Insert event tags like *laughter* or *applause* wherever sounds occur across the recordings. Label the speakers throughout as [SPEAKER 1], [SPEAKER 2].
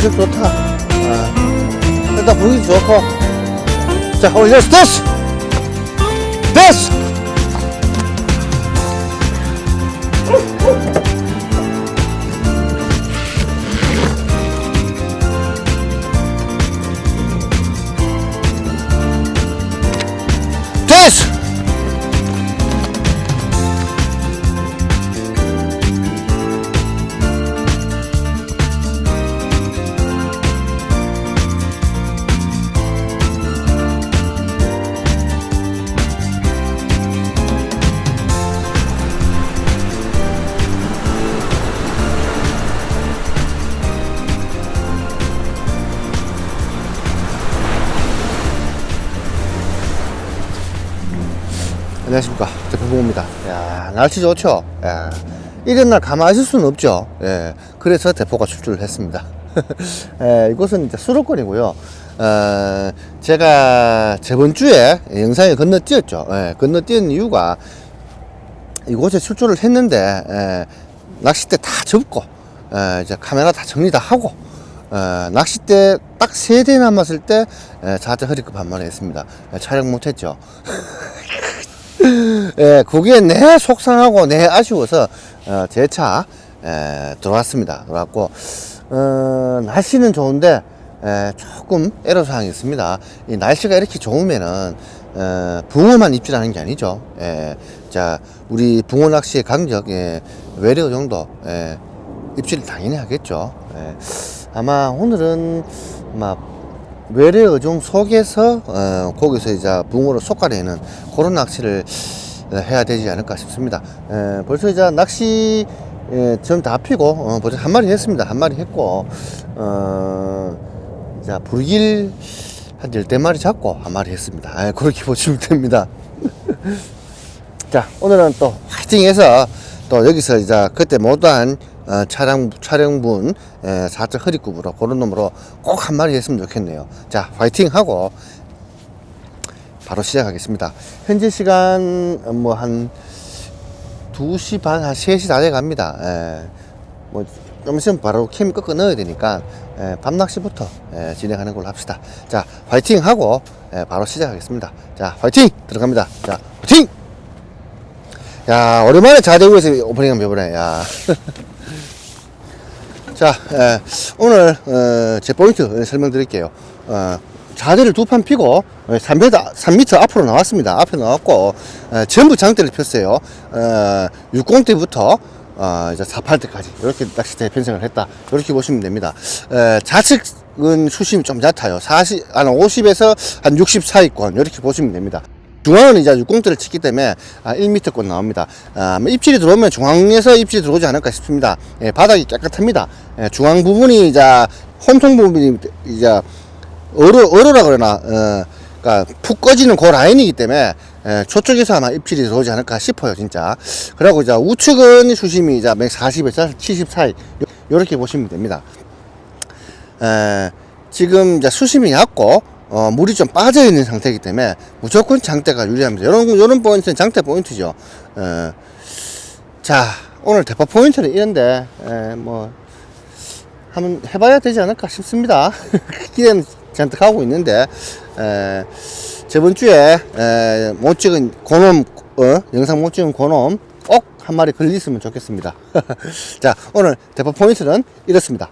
[SPEAKER 1] 아, 물색 좋다. 아, 일단 분위기 좋고. 자, 오늘 됐어, 안녕하십니까. 대표봉입니다. 야 날씨 좋죠? 야, 이런 날 가만히 있을 수는 없죠. 예, 그래서 대포가 출주를 했습니다. *laughs* 예, 이곳은 이제 수도권이고요. 어, 제가 저번 주에 영상에 건너뛰었죠. 예, 건너뛰은 이유가 이곳에 출조를 했는데 예, 낚싯대 다 접고 예, 이제 카메라 다 정리 다 하고 어, 낚싯대 딱 세 대 남았을 때 예, 자체 허리급 한 마리 했습니다. 예, 촬영 못했죠 *laughs* 예, 그게 내 속상하고 내 아쉬워서 어, 제차 에, 들어왔습니다. 들어왔고 어, 날씨는 좋은데 에, 조금 애로사항이 있습니다. 이 날씨가 이렇게 좋으면은 어, 붕어만 입질하는 게 아니죠. 예, 자, 우리 붕어 낚시의 강적 예, 외려 정도 예, 입질 당연히 하겠죠. 예, 아마 오늘은 막 외래 어종 속에서 어, 거기서 이제 붕어로 속가내는 그런 낚시를 어, 해야 되지 않을까 싶습니다. 에, 벌써 이제 낚시 에, 지금 다 피고 어, 벌써 한 마리 했습니다. 한 마리 했고 어, 이제 불길 한 열대 마리 잡고 한 마리 했습니다. 에, 그렇게 *laughs* 보시면 됩니다. *laughs* 자 오늘은 또 화이팅해서 또 여기서 이제 그때 못한 어, 촬영 촬영분 에, 사적 허리굽으로 그런 놈으로 꼭 한 마리 했으면 좋겠네요. 자 화이팅 하고 바로 시작하겠습니다. 현재 시간 어, 뭐한 2시 반, 한 3시 다 돼 갑니다. 에, 뭐, 좀 있으면 바로 캠 꺾어 넣어야 되니까, 에, 밤낚시부터 에, 진행하는 걸로 합시다. 자, 화이팅 하고, 에, 바로 시작하겠습니다. 자, 화이팅! 들어갑니다. 자, 화이팅! 야, 오랜만에 자대구에서 오프닝 한번 해보네, 야. *laughs* 자, 에, 오늘, 어, 제 포인트 설명드릴게요. 어, 자대를 두 판 피고, 3m, 3m 앞으로 나왔습니다. 앞에 나왔고, 에, 전부 장대를 폈어요. 어, 60대부터, 어, 이제 48대까지. 이렇게 낚시대 편성을 했다. 이렇게 보시면 됩니다. 에, 좌측 은 수심이 좀 얕아요. 40, 한 50에서 한 60 사이권. 이렇게 보시면 됩니다. 중앙은 이제 60대를 치기 때문에 아, 1m권 나옵니다. 아, 뭐 입질이 들어오면 중앙에서 입질이 들어오지 않을까 싶습니다. 예, 바닥이 깨끗합니다. 예, 중앙 부분이 이제 홈통 부분이 이제 얼어, 얼어라 그러나, 어, 그니까 푹 꺼지는 그 라인이기 때문에 예, 저쪽에서 아마 입질이 들어오지 않을까 싶어요, 진짜. 그리고 이제 우측은 수심이 이제 40에서 70 사이, 요렇게 보시면 됩니다. 에, 지금 이제 수심이 얕고 어, 물이 좀 빠져 있는 상태이기 때문에 무조건 장대가 유리합니다. 이런 이런 포인트는 장대 포인트죠. 에, 자 오늘 대파 포인트는 이런데 에, 뭐 한번 해봐야 되지 않을까 싶습니다. *laughs* 기대는 잔뜩 하고 있는데 에, 저번 주에 에, 못 찍은 고놈 어, 영상 못 찍은 고놈 꼭 한 마리 걸렸으면 좋겠습니다. *laughs* 자 오늘 대파 포인트는 이렇습니다.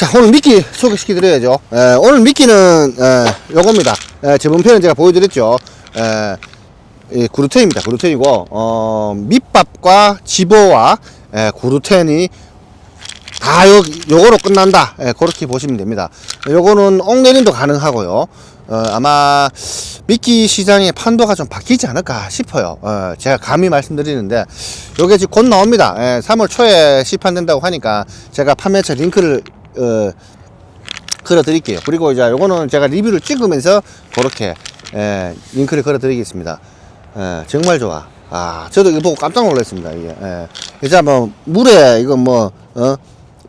[SPEAKER 1] 자 오늘 미끼 소개시켜 드려야죠. 에, 오늘 미끼는 에, 요겁니다. 에, 저번 편에 제가 보여드렸죠. 에, 이 구루텐입니다 구루텐이고. 어, 밑밥과 지보와 에, 구루텐이 다 요, 요거로 끝난다. 에, 그렇게 보시면 됩니다. 요거는 옥내림도 가능하고요. 어, 아마 미끼 시장의 판도가 좀 바뀌지 않을까 싶어요. 어, 제가 감히 말씀드리는데 요게 지금 곧 나옵니다. 에, 3월 초에 시판된다고 하니까 제가 판매처 링크를 어, 걸어 드릴게요. 그리고 이제 요거는 제가 리뷰를 찍으면서 그렇게 예, 링크를 걸어 드리겠습니다. 예, 정말 좋아. 아, 저도 이거 보고 깜짝 놀랐습니다. 이게. 예. 이제 뭐 물에 이거 뭐 어?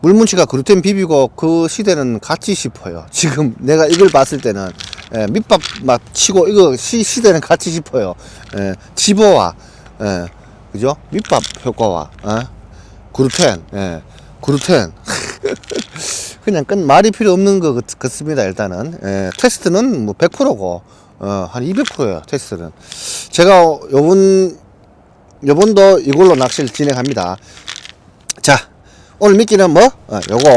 [SPEAKER 1] 물문치가 그루텐 비비고 그 시대는 같이 싶어요. *laughs* 지금 내가 이걸 봤을 때는 예, 밑밥 막 치고 이거 시, 시대는 같이 싶어요. 예, 집어와 예, 그죠? 밑밥 효과와 어? 그루텐, 예, 그루텐. *laughs* 그냥 끝 말이 필요 없는 것 같- 같습니다. 일단은 예, 테스트는 뭐 100%고 어, 한 200%예요. 테스트는 제가 요번 요번도 이걸로 낚시를 진행합니다. 자, 오늘 미끼는 뭐? 어, 요거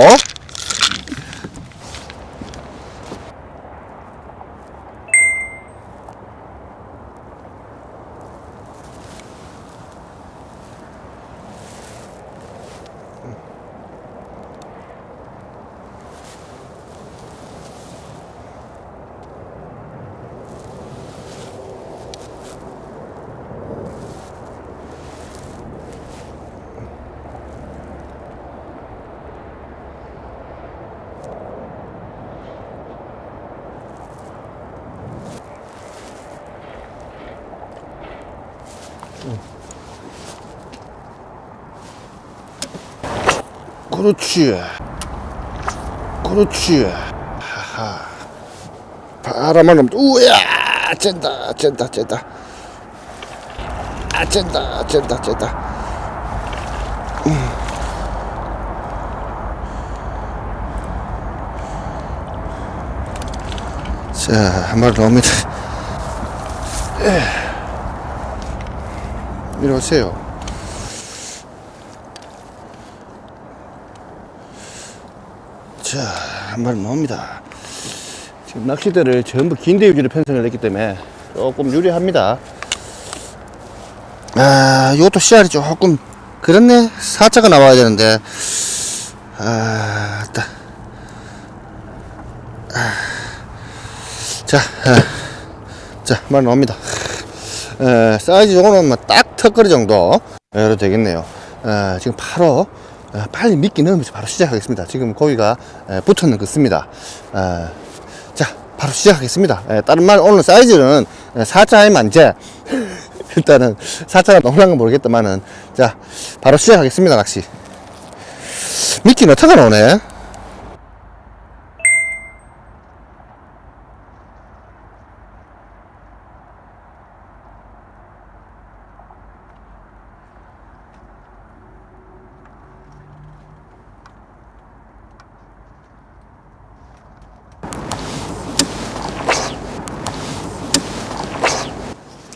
[SPEAKER 1] 그렇지. 그렇지. 하하. 바람만 없 우야! 쨘다, 쨘다, 쨘다. 아, 쨘다, 쨘다, 쨘다. 음. 자, 한 마리. 이리 오세요. 자, 한 마리 나옵니다. 지금 낚시대를 전부 긴대 위주로 편성을 했기 때문에 조금 유리합니다. 아, 이것도 씨알이 조금 그렇네. 사자가 나와야 되는데. 아, 따. 아. 자, 아. 자, 한 마리 나옵니다. 에, 사이즈 요거는 뭐딱 턱걸이 정도 로 되겠네요. 에, 지금 바로 에, 빨리 미끼 넣으면서 바로 시작하겠습니다. 지금 고기가 에, 붙어는 긋습니다. 에, 자, 바로 시작하겠습니다. 에, 다른 말 오늘 사이즈는 에, 사자의 만재. *laughs* 일단은 사자가 너무난 건 모르겠다만은 자, 바로 시작하겠습니다. 낚시. 미끼는 어떻게 나오네?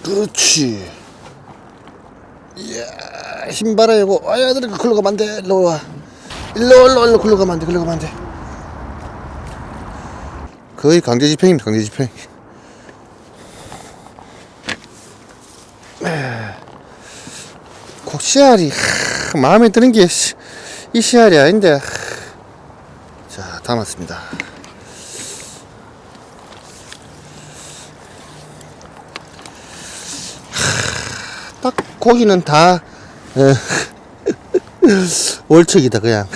[SPEAKER 1] 그렇지. 이야, 신발아 이거 아야 들어 글로 가면 안 돼. 일로 와. 일로 일로 일로 글로 가면 안 돼. 글로 가면 안 돼. 거의 강제 집행입니다. 강제 집행. 하, 마음에 드는 게이 씨알이 아닌데. 하. 자, 담았습니다. 딱 고기는 다 에, *laughs* 월척이다 그냥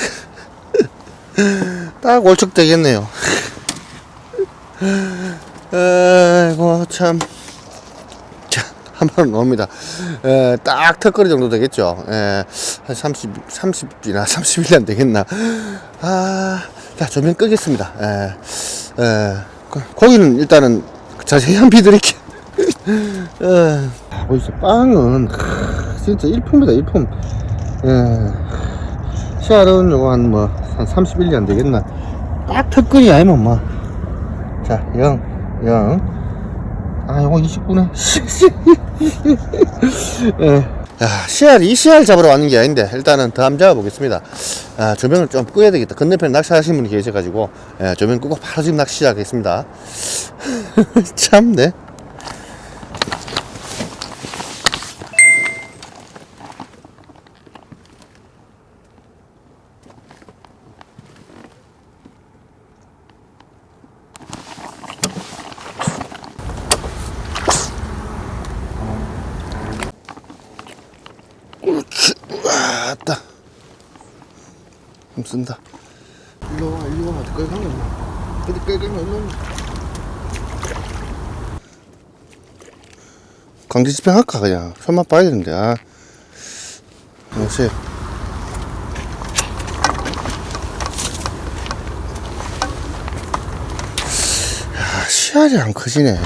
[SPEAKER 1] *laughs* 딱 월척 되겠네요 *laughs* 아이고 참 자, 한번 넣습니다. 에, 딱 턱걸이 정도 되겠죠. 에, 한 30, 30이나 31년 되겠나. 아, 자, 조명 끄겠습니다. 에, 에, 고- 고기는 일단은 자세히 한 비 드릴게요. 에, 어디서 빵은 크, 진짜 일품이다 일품 예. 시알은 요거 한 뭐 한 31년 되겠나 딱 턱걸이 아니면 뭐자 0 0 아 요거 29네 *laughs* 예. 야, 씨알, 이 씨알 잡으러 왔는 게 아닌데, 일단은 더 한번 잡아보겠습니다. 아, 조명을 좀 끄야 되겠다. 건너편에 낚시하시는 분이 계셔가지고, 예, 조명 끄고 바로 지금 낚시 시작하겠습니다. *laughs* 참네. 아따 힘 쓴다. 일로 와 일로 와. 어디 끌고 가 어디 가 일로 와. 강제 집행할까 그냥? 손맛 봐야 되는데 아. 역시. 야 씨알이 안 커지네.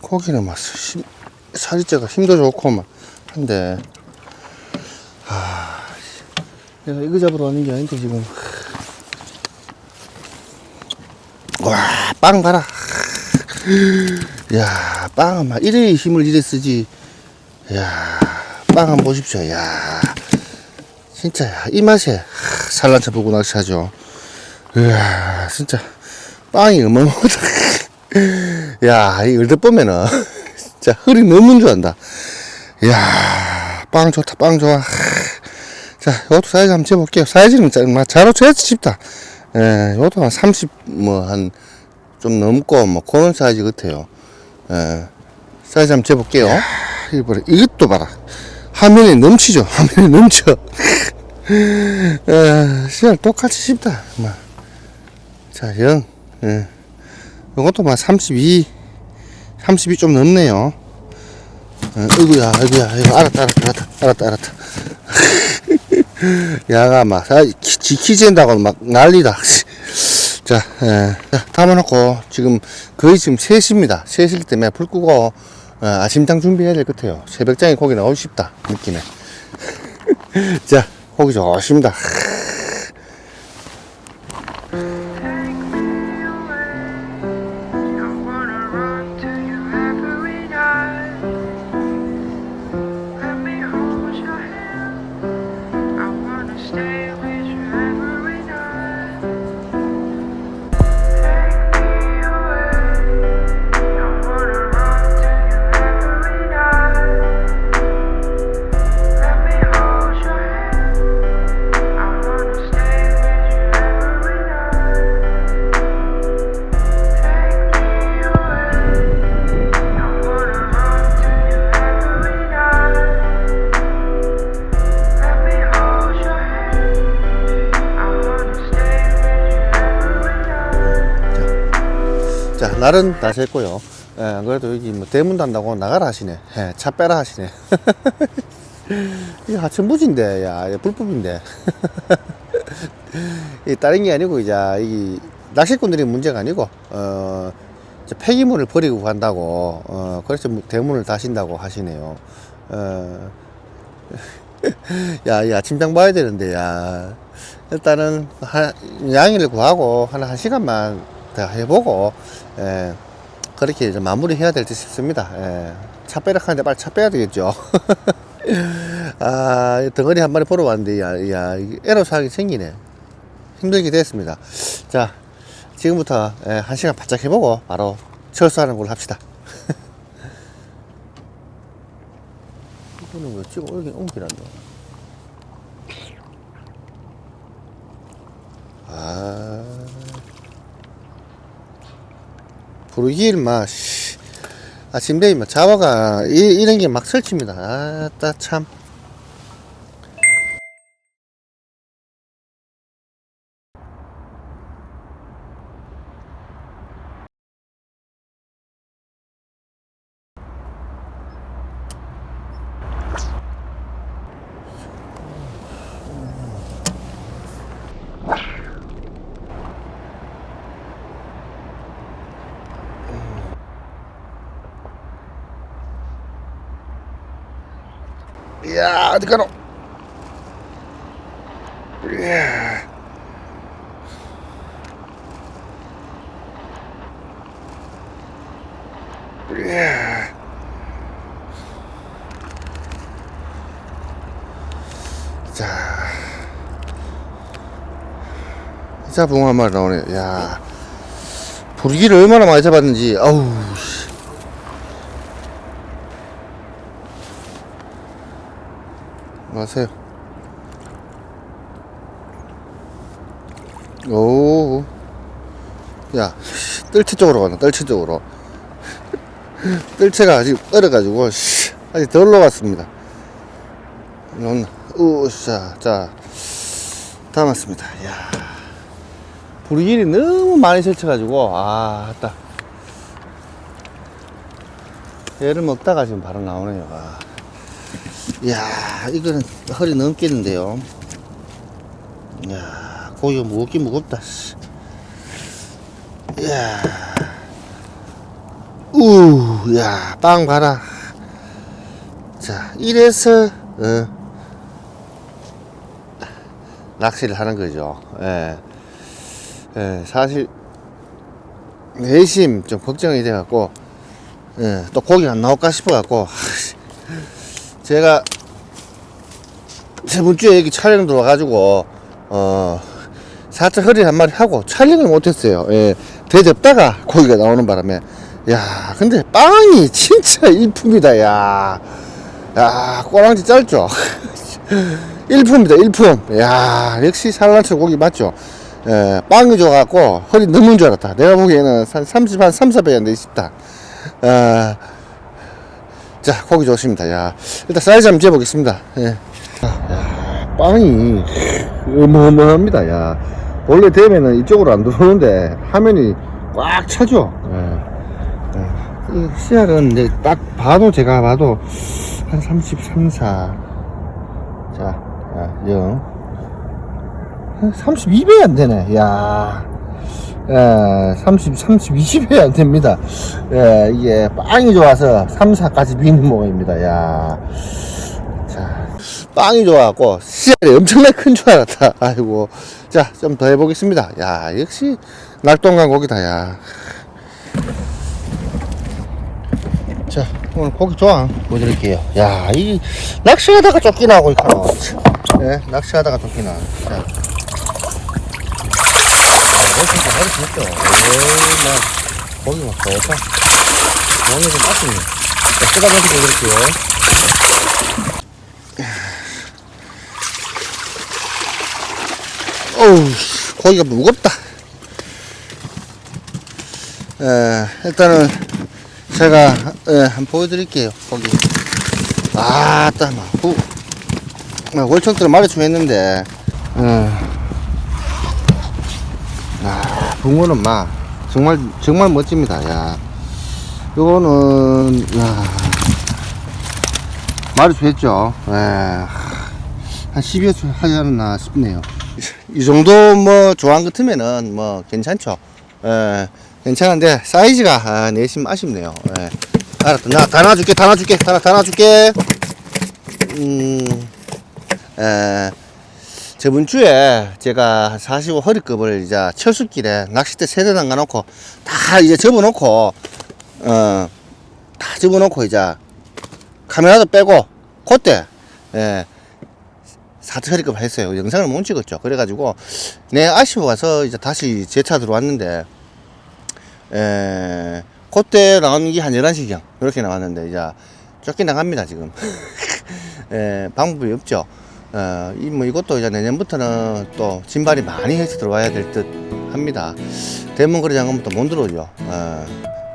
[SPEAKER 1] 고기는 막 심, 살이째가 힘도 좋고 막 한데. 아 내가 이거 잡으러 왔는 게 아닌데 지금. 와빵 봐라. 야 빵은 막 이래 힘을 이래 쓰지. 야 빵 한번 보십시오. 야 진짜 야, 이 맛에 하, 산란차 보고 낚시하죠. 이야 진짜 빵이 어마어마하다. *laughs* 야, 이 얼핏 보면은, 진짜 흐리 너무 줄 안다. 이야, 빵 좋다, 빵 좋아. 자, 요것도 사이즈 한번 재볼게요. 사이즈는 자- 자로 재야지 싶다. 예, 요것도 한 30, 뭐, 한, 좀 넘고, 뭐, 그런 사이즈 같아요. 예, 사이즈 한번 재볼게요. 이거. 이것도 봐라. 화면에 넘치죠? *laughs* 화면에 넘쳐. 예, 시간 똑같이 쉽다. 막. 자, 영. 예. 요것도 막 32, 32좀 넘네요. 어, 어이구야, 어이구야, 이거 알았다, 알았다, 알았다, 알았다, 알았다. *laughs* 야가 막, 지키진다고 막 난리다. *laughs* 자, 예, 자, 담아놓고, 지금 거의 지금 3시입니다. 3시기 때문에 불 끄고, 어, 아침장 준비해야 될 것 같아요. 새벽장에 고기 나오고 싶다, 느낌에. *laughs* 자, 고기 좋습니다. 날은 다 샜고요. 예, 안 그래도 여기 뭐 대문 단다고 나가라 하시네. 예, 차 빼라 하시네. *laughs* 이게 하천부지인데, 야, 이게 불법인데. *laughs* 이 다른 게 아니고, 이제, 이 낚시꾼들이 문제가 아니고, 어, 폐기물을 버리고 간다고, 어, 그래서 뭐 대문을 다신다고 하시네요. 어, *laughs* 야, 이 아침장 봐야 되는데, 야. 일단은, 한, 양해를 구하고, 한, 한 시간만 더 해보고, 예, 그렇게 이제 마무리 해야 될 듯 싶습니다. 예. 차 빼라 하는데 빨리 차 빼야 되겠죠. *laughs* 아, 이 덩어리 한 마리 보러 왔는데, 야, 야, 이게 애로사항이 생기네. 힘들게 됐습니다. 자, 지금부터 예, 한 시간 바짝 해보고 바로 철수하는 걸로 합시다. *laughs* 이거는 왜 찍어? 여기 옮기란다. 아. 부르기일 막, 씨. 아침 되면 자와가 이, 이런 게 막 설칩니다. 아따, 참. 이야, 어디 가노? 이야. 이야. 자. 자, 붕어 한 마리 나오네. 야. 부르기를 얼마나 많이 잡았는지, 아우, 씨. 마세요. 오. 야, 씨, 뜰채 쪽으로 가나, 뜰채 쪽으로. *laughs* 뜰채가 아직 얼어가지고, 씨, 아직 덜 녹았습니다. 이건, 우샤, 자, 담았습니다. 야 불길이 너무 많이 설쳐가지고, 아, 딱. 얘를 먹다가 지금 바로 나오네요. 아. 이야, 이거는 허리 넘겠는데요. 이야, 고기가 무겁긴 무겁다. 씨. 이야. 우, 야, 빵 봐라. 자, 이래서, 어, 낚시를 하는 거죠. 예. 예, 사실, 내심 좀 걱정이 돼갖고, 예, 또 고기가 안 나올까 싶어갖고, 제가 저번 주에 여기 촬영 들어와가지고, 어, 살짝 허리 한 마리 하고 촬영을 못했어요. 예, 대접다가 고기가 나오는 바람에. 야, 근데 빵이 진짜 일품이다, 야. 야, 꼬랑지 짧죠? *laughs* 일품이다, 일품. 야, 역시 산란철 고기 맞죠? 예, 빵이 좋아갖고 허리 넘은 줄 알았다. 내가 보기에는 한 30, 한 3, 400이 안돼 싶다. 아, 자, 고기 좋습니다. 야, 일단 사이즈 한번 재보겠습니다. 예. 야, 빵이 어마어마합니다. 야, 원래 되면은 이쪽으로 안 들어오는데 화면이 꽉 차죠. 예. 예. 이 씨알은 이제 딱 봐도 제가 봐도 한 33, 4. 자, 야, 0. 한 32배 안 되네. 야. 예, 30, 30, 20회 안 됩니다. 예, 이게 빵이 좋아서 3, 4까지 미는 모양입니다. 야. 자, 빵이 좋아갖고 씨알이 엄청나게 큰 줄 알았다. 아이고. 자, 좀 더 해보겠습니다. 야, 역시 낙동강 고기다, 야. 자, 오늘 고기 조항 보여드릴게요. 야, 이 낚시하다가 쫓기나고 있구나. 예, 낚시하다가 쫓기나. 자. 이렇게 가만히 있죠. 에이, 막, 막 좋다. 고기 좀 맛있네. 뜯어보시면 이렇게요. 어우, 씨, 고기가 무겁다. 에, 일단은 제가 예, 한번 보여드릴게요. 고기. 아, 따마. 후. 월척들은 말해주면 했는데, 어, 아, 붕어는 막 정말 정말 멋집니다. 야, 요거는 야, 말해주면 했죠. 예, 한 10여 주 하지 않았나 싶네요. 이 정도 뭐 조항 같으면은 뭐 괜찮죠. 예, 괜찮은데 사이즈가 아, 내심 아쉽네요. 예. 알았다. 나다 놔줄게, 다 놔줄게, 다, 다 놔줄게. 음, 에, 저번 주에 제가 45 허리급을 이제 철수길에 낚싯대 세대 담가놓고 다 이제 접어놓고, 어, 다 접어놓고 이제 카메라도 빼고, 그때, 예, 사트 허리급 했어요. 영상을 못 찍었죠. 그래가지고, 내 아쉬워서 이제 다시 제 차 들어왔는데, 에, 그때 나온 게 한 11시경. 그렇게 나왔는데, 이제 쫓겨나갑니다, 지금. 에, *laughs* 방법이 없죠. 어, 이, 뭐, 이것도 이제 내년부터는 또 진발이 많이 해서 들어와야 될 듯 합니다. 대문거리 장갑은 또못 들어오죠. 어,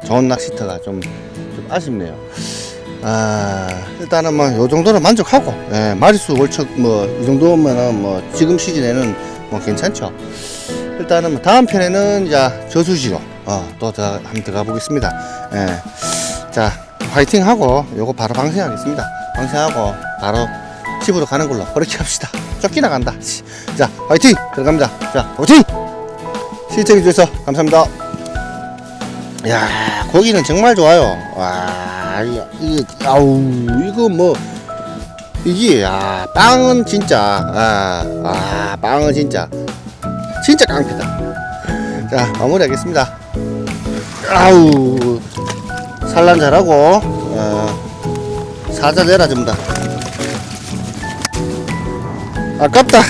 [SPEAKER 1] 좋은 낚시터가 좀, 좀 아쉽네요. 아, 일단은 뭐, 요 정도는 만족하고, 예, 마리수 월척 뭐, 이 정도면은 뭐, 지금 시즌에는 뭐, 괜찮죠. 일단은 뭐 다음 편에는 이제 저수지로, 어, 또 더, 한번 들어가 보겠습니다. 예. 자, 화이팅 하고, 요거 바로 방생하겠습니다. 방생하고, 바로 집으로 가는 걸로, 그렇게 합시다. 쫓기 나 간다. 씨. 자, 화이팅! 들어갑니다. 자, 화이팅! 시청해주셔서 감사합니다. 야 고기는 정말 좋아요. 와, 이- 이게, 아우, 이거 뭐, 이게, 야, 빵은 진짜, 아, 아, 빵은 진짜, 진짜 깡패다. 자, 마무리하겠습니다. 아우, 산란 잘하고, 어, 사자 내라, 좀 다. 아깝다.